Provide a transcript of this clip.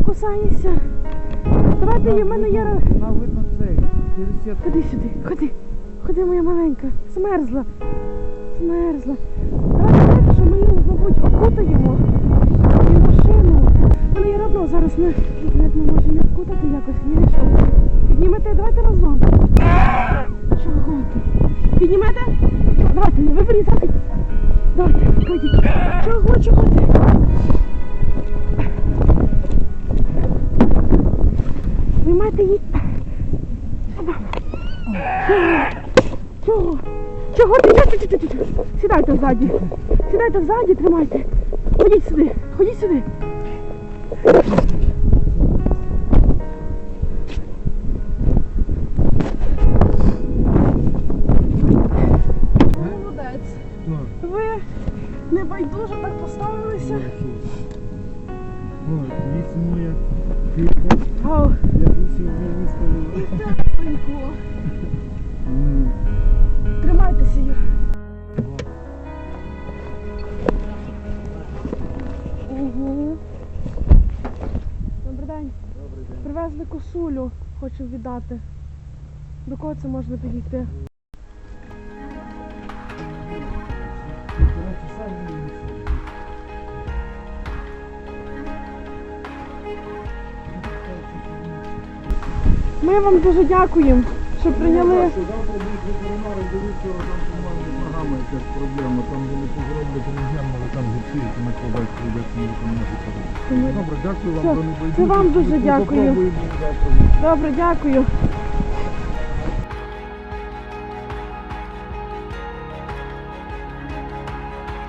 кусаєшся. Давайте є, в мене є. Нам видно цей, через сітку. Ходи сюди, ходи. Ходи, моя маленька. Змерзла. Змерзла. Давайте знаєте, що ми її, мабуть, окутаємо. І машину. Мене є родно, зараз ми як ми можемо її окутати якось. Ні, що? Піднімете, давайте разом. Чого ти? Піднімете? Давайте, не виберіть. Давайте, ходіть. Чого, чого ти? Ви. Чого? Чого ти? Чого? Чого? Сідайте ззаді. Сідайте ззаді, тримайте. Ходіть сюди, ходіть сюди. Ви небайдуже так поставилися. Ой, вісь моя. Виставила. тепленько. М. Тримайтеся, Юр. Угу. Добрий день. Привезли косулю, хочу віддати. До кого це можна підійти? Ми вам дуже дякуємо, що прийняли. Завтра будуть ветеринари дивитися, там, з ногами якась проблема. Там вони зроблять рентген, але там гіпсують, ми накладають, прийдеться ми там можуть Тому- Добре, дякую вам Все, за небайдужість. це вам дуже дякую. Добре, дякую.